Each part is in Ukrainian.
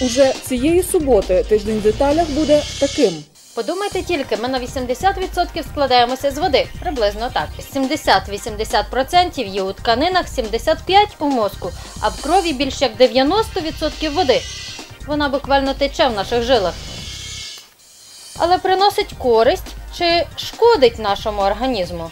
Уже цієї суботи тиждень в деталях буде таким. Подумайте тільки, ми на 80% складаємося з води, приблизно так. 70-80% є у тканинах, 75% у мозку, а в крові більш як 90% води. Вона буквально тече в наших жилах. Але приносить користь чи шкодить нашому організму?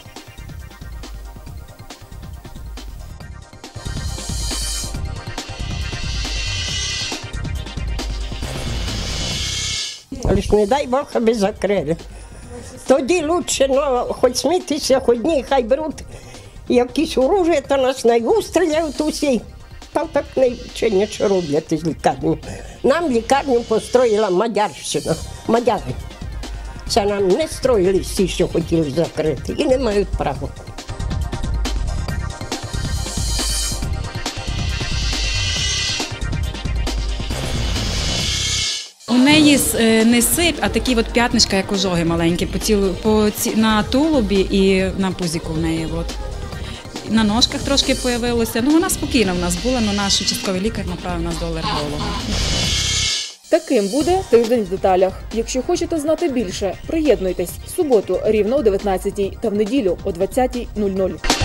Лиш не дай Бог, аби закрили. Тоді лучше, ну, хоч смійтеся, хоч ні, хай беруть якісь оружие, то нас найустріляють усі. Там так не чи нічого роблять із лікарні. Нам лікарню построїла Мадярщина. Мадяри. Це нам не строїли всі, що хотіли закрити, і не мають права. Неї е, не сип, а такі от п'ятнишка, як ожоги маленькі, по цілу, по ці, на тулубі і на пузіку в неї. От. На ножках трошки появилося. Ну, вона спокійна в нас була, але наш участковий лікар направив нас до алерголога. Таким буде тиждень в деталях. Якщо хочете знати більше, приєднуйтесь в суботу рівно о 19 та в неділю о 20.00.